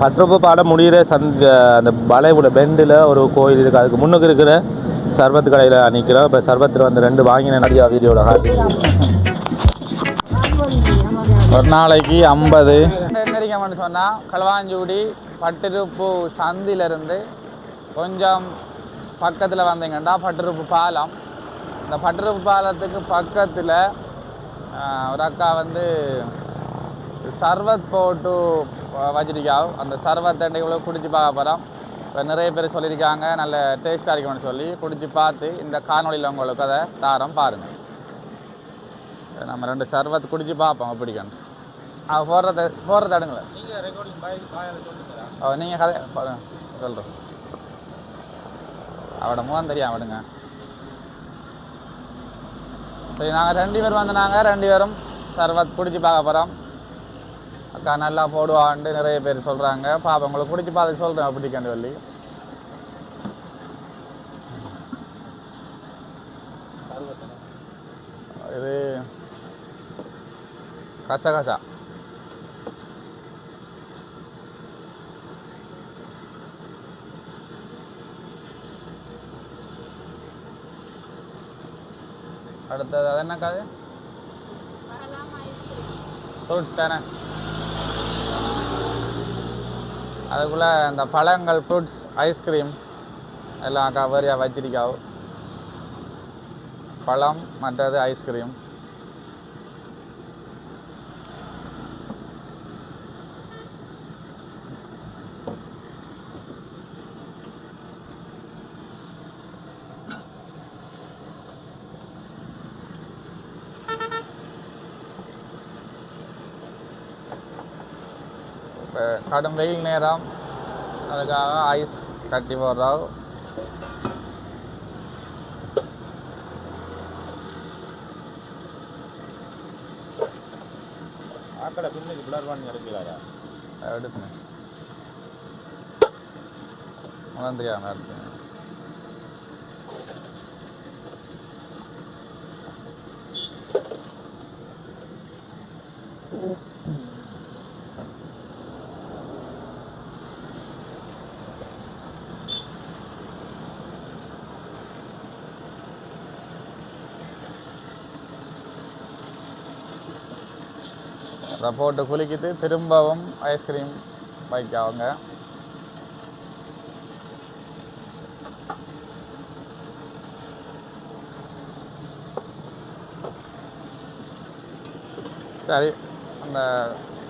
பற்றப்பு பாடம் முடிகிற சந்த் அந்த வளைவுல பெண்டில் ஒரு கோயில் இருக்குது அதுக்கு முன்னுக்கு இருக்கிற சர்பத் கடையில் நிற்கிறோம் இப்போ சர்பத்தில் வந்து ரெண்டு வாங்கினேன் நிறையா வீடியோவில் காட்டி. ஒரு நாளைக்கு ஐம்பது. எங்கடிக்கமென்னு சொன்னால் களவாஞ்சூடி பட்டிருப்பு சந்திலிருந்து கொஞ்சம் பக்கத்தில் வந்தீங்கன்னா பட்டிருப்பு பாலம். இந்த பட்டிருப்பு பாலத்துக்கு பக்கத்தில் ஒரு அக்கா வந்து சர்வத் போட்டு வச்சிருக்காவ் அந்த சர்வத் இவ்வளோ குடிச்சு பார்க்க போகிறோம் இப்போ நிறைய பேர் சொல்லியிருக்காங்க நல்ல டேஸ்ட்டாக இருக்கும்னு சொல்லி. குடிச்சு பார்த்து இந்த காணொளியில் உங்களுக்கு அதை தாரம் பாருங்கள் நம்ம ரெண்டு சர்வத் குடிச்சு பார்ப்போம் பிடிக்கணும் அவ போடுறத போடுறத அடுங்களேன் ஓ நீங்கள் கதை சொல்கிறோம் அவட முகம் தெரியும் அவடுங்க சரி நாங்கள் ரெண்டு பேர் வந்து நாங்கள் ரெண்டு பேரும் சர்வத் பிடிச்சி பார்க்க போகிறோம் அக்கா நல்லா போடுவான்ட்டு நிறைய பேர் சொல்கிறாங்க பாப்பா உங்களுக்கு பிடிச்சி பார்த்து சொல்கிறேன் பிடிக்கண்டு சொல்லி. இது கசகசா. அடுத்தது அது என்ன கதை ஃப்ரூட்ஸ் தானே? அதுக்குள்ளே இந்த பழங்கள் ஃப்ரூட்ஸ் ஐஸ்கிரீம் எல்லாம் கவரியாக வச்சிருக்காவும் பழம் மற்றது ஐஸ்கிரீம் இப்போ கடும் வெயில் நேரம். அதுக்காக ஐஸ் கட்டி போடுறோம். ஆக்கடை பின்னுக்கு பிளர்வான் இருக்கிறாரா எடுக்கணும். முகம் தெரியாமல் எடுத்து போட்டு குலுக்கிட்டு திரும்பவும் ஐஸ்கிரீம் வைக்க அவங்க சரி அந்த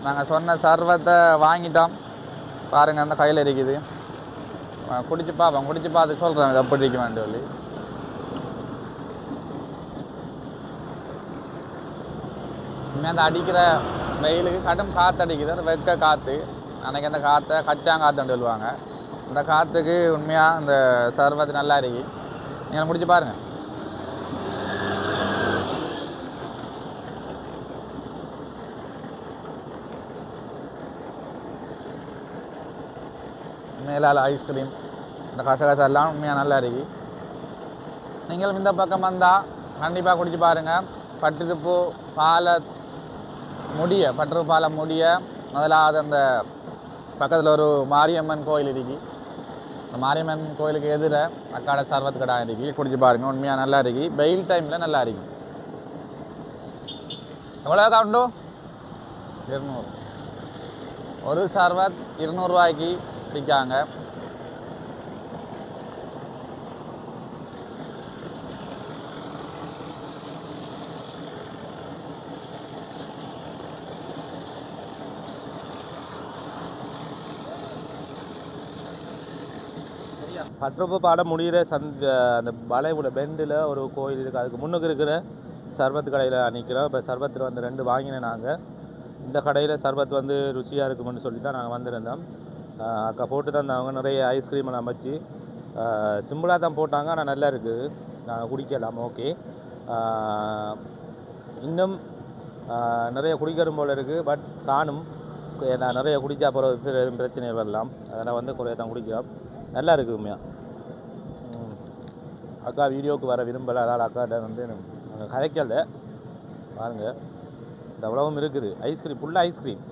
நாங்கள் சொன்ன சர்வத்தை வாங்கிட்டோம். பாருங்க அந்த கையில் இருக்குது. குடிச்சு பார்ப்போம் குடிச்சு பார்த்து சொல்கிறேன் இது எப்படி இருக்க வேண்டிய சொல்லி. இனிமேல் அந்த அடிக்கிற வெயிலுக்கு கடும் காற்று அடிக்குது அந்த வெக்க காற்று அன்றைக்கி அந்த காற்றை கச்சாங்காற்றுன்னு சொல்லுவாங்க. அந்த காற்றுக்கு உண்மையாக இந்த சர்வத்து நல்லா இருக்கு. நீங்கள் முடிச்சு பாருங்கள் மேலால் ஐஸ்கிரீம் இந்த கசகசா எல்லாம் உண்மையாக நல்லா இருக்கு. நீங்களும் இந்த பக்கம் வந்தால் கண்டிப்பாக குடிச்சு பாருங்கள் பட்டுருப்பு பாலை முடிய பற்றுப்பாலம் முடிய முதலாவது அந்த பக்கத்தில் ஒரு மாரியம்மன் கோயில் இருக்கு. அந்த மாரியம்மன் கோயிலுக்கு எதிர அக்காட சர்வத்து கடை இருக்கு. குடிச்சு பாருங்கள் உண்மையாக நல்லா இருக்கு. வெயில் டைமில் நல்லா இருக்கு. எவ்வளோ கவுண்டு இருநூறு. ஒரு சர்வத் இருநூறுவாய்க்கு விற்காங்க. பற்றப்பு பாடம் முடிகிற சந்த் அந்த வளைவுல பெண்டில் ஒரு கோயில் இருக்குது அதுக்கு முன்னுக்கு இருக்கிற சர்பத் கடையில் நிற்கிறோம் இப்போ சர்பத்தில் வந்து ரெண்டு வாங்கினேன் நாங்கள் இந்த கடையில் சர்பத் வந்து ருசியாக இருக்கும்னு சொல்லி தான் நாங்கள் வந்திருந்தோம். அக்கா போட்டு தான் அவங்க நிறைய ஐஸ்கிரீம் எல்லாம் வச்சு சிம்பிளாக தான் போட்டாங்க. ஆனால் நல்லா இருக்குது நாங்கள் குடிக்கலாம் ஓகே இன்னும் நிறைய குடிக்கணும் போல் இருக்குது பட் காணும். நான் நிறைய குடித்தா அப்புறம் பிரச்சனை வரலாம். அதெல்லாம் வந்து குறைய தான் குடிக்கிறோம். நல்லா இருக்குது உண்மையாக ம். அக்கா வீடியோவுக்கு வர விரும்பலை. அதனால் அக்காட்ட வந்து நாங்கள் கதைக்கல. பாருங்கள் இந்த இருக்குது. ஐஸ்கிரீம் ஃபுல்லாக ஐஸ்கிரீம்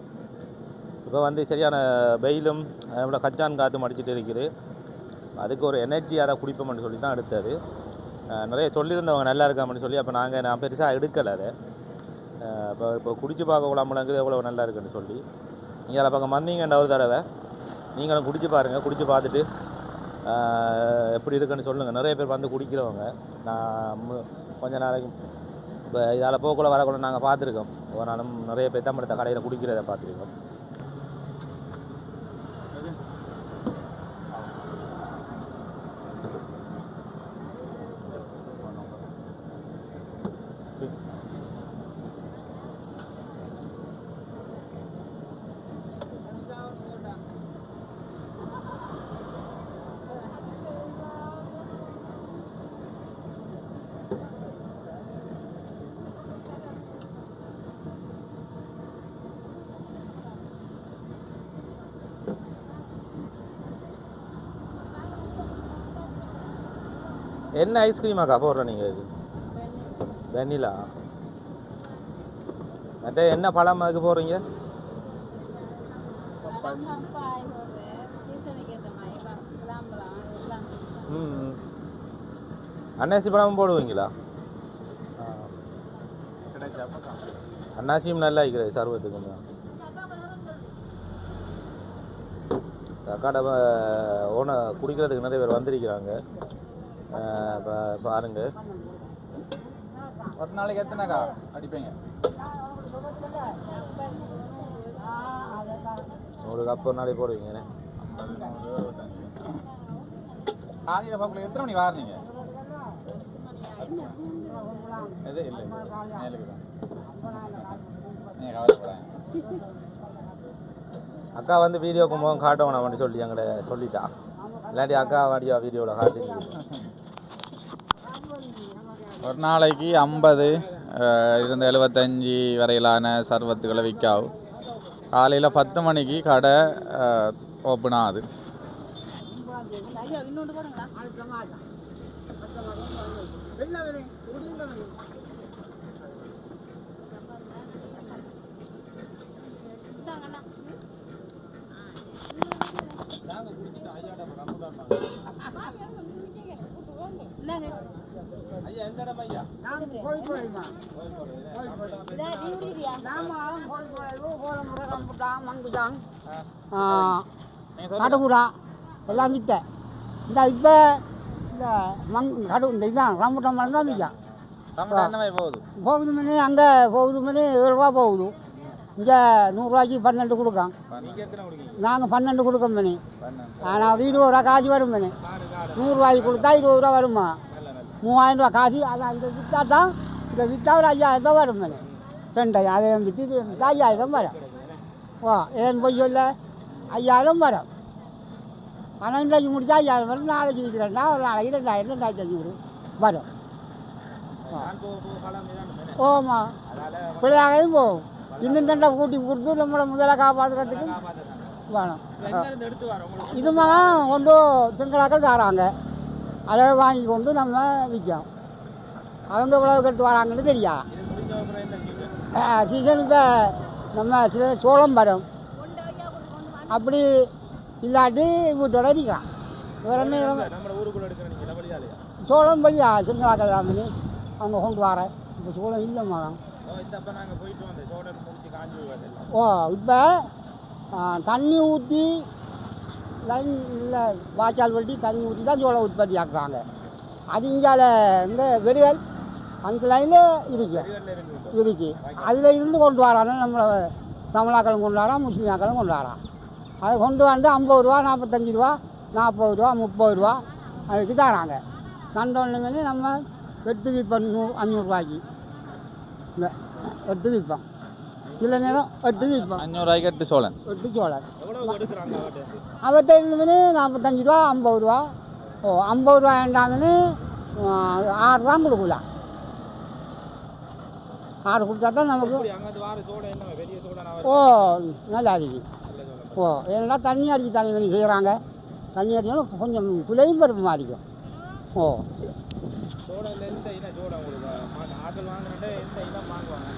இப்போ வந்து சரியான வெயிலும் இவ்வளோ கச்சான் காற்று மடிச்சிட்டு இருக்குது. அதுக்கு ஒரு எனர்ஜி அதை குடிப்போம்னு சொல்லி தான் எடுத்தது. நிறைய சொல்லியிருந்தவங்க நல்லா இருக்காமன்னு சொல்லி அப்போ நாங்கள் நான் பெருசாக எடுக்கலை அதை. இப்போ இப்போ குடிச்சு பார்க்க கூடாமலங்குது எவ்வளோ நல்லா இருக்குன்னு சொல்லி. நீங்கள் அதை பக்கம் வந்தீங்கன்ற ஒரு தடவை. நீங்களும் குடிச்சு பாருங்கள் குடிச்சு பார்த்துட்டு எப்படி இருக்குன்னு சொல்லுங்கள் நிறைய பேர் வந்து குடிக்கிறவங்க. நான் மு- கொஞ்ச நாளைக்கு இப்போ இதால் போக்குள்ள வரக்குள்ள நாங்கள் பார்த்துருக்கோம். ஒரு நாளும் நிறைய பேர் தான் கடையில் குடிக்கிறத பார்த்துருக்கோம். என்ன ஐஸ்கிரீமாக்கா போடுற நீங்கள் இது? வெண்ணிலா மற்ற என்ன பழம் அதுக்கு போடுறீங்க? ம் அன்னாசி பழமும் போடுவீங்களா? அன்னாசியும் நல்லா இருக்கிறது சர்வத்துக்கு கொஞ்சம் அக்காட ஓன குடிக்கிறதுக்கு நிறைய பேர் வந்திருக்கிறாங்க. பாருங்க. ஒரு நாளைக்கு எத்தனைக்கா அடிப்பீங்க? ஒரு கப் ஒரு நாளைக்கு போடுவீங்க காலையில் பார்க்கல எத்தனை மணி வாரீங்க? எது? இல்லை மேலுக்கு தான். நீங்கள் கவலைப்படாங்க அக்கா வந்து வீடியோ முகம் காட்டணும் அப்படின்னு சொல்லி எங்களை சொல்லிட்டா. இல்லாட்டி அக்கா வாடியா வீடியோவில் காட்டி ஒரு நாளைக்கு ஐம்பது இருந்து எழுபத்தஞ்சி வரையிலான சர்வத்துகளை விற்காவும் காலையில் பத்து மணிக்கு கடை ஓப்பன் ஆகுது ஐயா எந்த இடம் ஐயா? கடுகுடா எல்லாம் வித்த. இந்த இப்போ இந்த மங் கடு இந்த இதுதான் ரம்புட்டம் மரம் தான் விற்கும் போகுது? போகுது மணி அங்கே போகுது மணி ஏழு ரூபா போகுது. இங்கே நூறுரூவாய்க்கு பன்னெண்டு கொடுக்கும். நீங்கள் பன்னெண்டு கொடுக்கோம் மணி. ஆனால் அது இருபது ரூபா காசு வரும் மணி. நூறுரூவாய்க்கு கொடுத்தா இருபது ரூபா வருமா? மூவாயிரம் ரூபா காசு அதான் இதை விற்றா தான் இதை விற்றா ஒரு ஐயாயிரம் ரூபா வரும் மணி ரெண்டாயிரம் அதை விற்று இது விற்றா ஐயாயிரம் வரும். ஓ ஏன் போய் சொல்ல? ஐயாயிரம் வரும். ஆனால் இன்றைக்கு முடிச்சா ஐயாயிரம் வரும். நாளைக்கு விற்கிறேன்னா ஒரு நாளைக்கு ரெண்டாயிரம் ரெண்டாயிரத்தி அஞ்சூறு வரும். ஓமா. பிள்ளையாகையும் போகும். இன்னும் தண்டை கூட்டி கொடுத்து நம்மளை முதல்ல காப்பாற்றுறதுக்கு வேணும். எங்க இருந்து எடுத்து வர? உங்களுக்கு இது மகன் கொண்டு திங்களாக்கள் தராங்க. அதை வாங்கி கொண்டு நம்ம விற்கும் அவங்க இவ்வளவு கட்டு வராங்கன்னு தெரியா? சீசன் இப்போ நம்ம சில சோளம் வரும். அப்படி இல்லாட்டி வீட்டோட அடிக்கலாம் வேற என்ன சோளம் வழியா பண்ணி அவங்க கொண்டு வரேன் இப்போ சோளம் இல்லை மகன் ஓ இந்த அப்போ நாங்கள் போயிட்டு வந்தோம். சோடன் முடிச்சு காஞ்சி போகாது. ஓ இப்போ தண்ணி ஊற்றி லைன் இல்லை வாய்க்கால் வெட்டி தண்ணி ஊற்றி தான் சோளம் உற்பத்தி ஆக்குறாங்க. அது இங்கால இந்த வெறியல் அந்த லைனில் இருக்கு. இருக்குது இருக்கு. அதில் இருந்து கொண்டு வரானே நம்மளை தமிழாக்களும் கொண்டு வரான் முஸ்லீமாக்களும் கொண்டு வரான். அதை கொண்டு வந்து ஐம்பது ரூபா நாற்பத்தஞ்சு ரூபா நாற்பது ரூபா முப்பது ரூபா அதுக்கு தராங்க. கண்டோன்னு நம்ம வெட்டு விற்போம் நூ அஞ்சூறுரூவாய்க்கு இந்த வெட்டு விற்போம் சில நேரம் வெட்டு விற்போம் அஞ்சூறுரூவாய்க்கு எட்டு சோழன் எவ்வளோ எடுக்கிறாங்க அவர்கிட்ட இருந்தவனே நாற்பத்தஞ்சு ரூபா ஐம்பது ரூபா ஓ ஐம்பது ரூபா வேண்டாங்கன்னு ஆறு ரூபா கொடுக்கலாம் ஆறு கொடுத்தா தான் நமக்கு ஓ நல்லா இருக்கு ஓ ஏன்னா தண்ணி அடிச்சு தண்ணி பண்ணி செய்கிறாங்க தண்ணி அடிச்சாலும் கொஞ்சம் பிள்ளையும் பருப்பு மாறிக்கும் ஓ எந்த இன சோடம் உங்களுக்கு ஆட்கள் வாங்குறேன் எந்த இனம் வாங்குவாங்க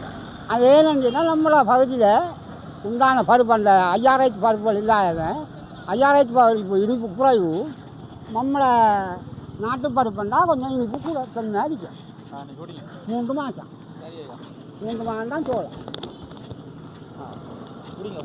அது ஏன்னு நம்மள பகுதியில் உண்டான பருப்பு அந்த ஐயாயிரத்து பருப்புகள் இல்லாதவன் ஐயாயிரத்து பருப்பு இனிப்பு குறைவு நம்மளை நாட்டு பருப்புண்டா கொஞ்சம் இனிப்பு கூட தன்மை அடிக்கும். மூன்று மாதம் மூன்று மாதம் தான் சோளம். குடிங்க